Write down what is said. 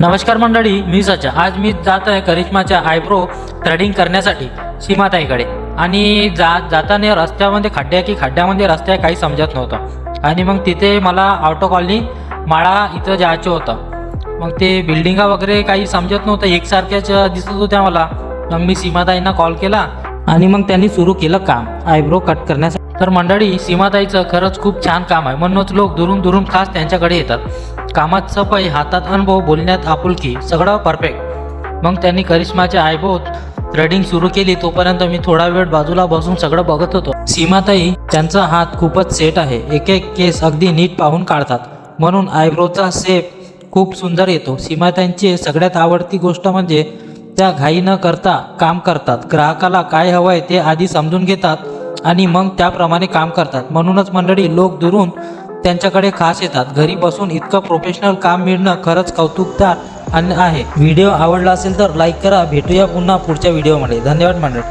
नमस्कार मंडळी मी सचा आज मी जात आहे करिश्माच्या आयब्रो थ्रेडिंग करण्यासाठी सीमाताईकडे. आणि जा जाताना रस्त्यामध्ये खड्ड्या की खड्ड्यामध्ये रस्त्या काही समजत नव्हतं. आणि मग तिथे मला ऑटो कॉलनी माळा इथं जायचं होतं. मग ते बिल्डिंगा वगैरे काही समजत नव्हतं. एकसारख्याच दिसत होत्या मला. मग मी सीमाताईंना कॉल केला. आणि मग त्यांनी सुरू केलं काम. आयब्रो कट करण्यासाठी. तर मंडळी सीमाताईचं खरंच खूप छान काम आहे. म्हणूनच लोक दुरून दुरून खास त्यांच्याकडे येतात. कामात सफाई हातात अनुभव बोलण्यात आपुलकी सगळं परफेक्ट मग त्यांनी करिश्माच्या आयबोत थ्रेडिंग सुरू केली. तोपर्यंत मी थोडा वेळ बाजूला बसून सगळं बघत होतो. सीमाताई त्यांचा हात खूपच सेट आहे. एक एक केस अगदी नीट पाहून काढतात. म्हणून आयब्रोचा सेप खूप सुंदर येतो. सीमाताईंची सगळ्यात आवडती गोष्ट म्हणजे त्या घाई न करता काम करतात. ग्राहकाला काय हवं आहे ते आधी समजून घेतात. आणि मग त्याप्रमाणे काम करतात. म्हणूनच मंडळी लोक दुरून त्यांच्याकडे खास येतात. घरी बसून इतकं प्रोफेशनल काम मिळणं खरंच कौतुकदार आणि आहे. व्हिडिओ आवडला असेल तर लाईक करा. भेटूया पुन्हा पुढच्या व्हिडिओमध्ये धन्यवाद मंडळी.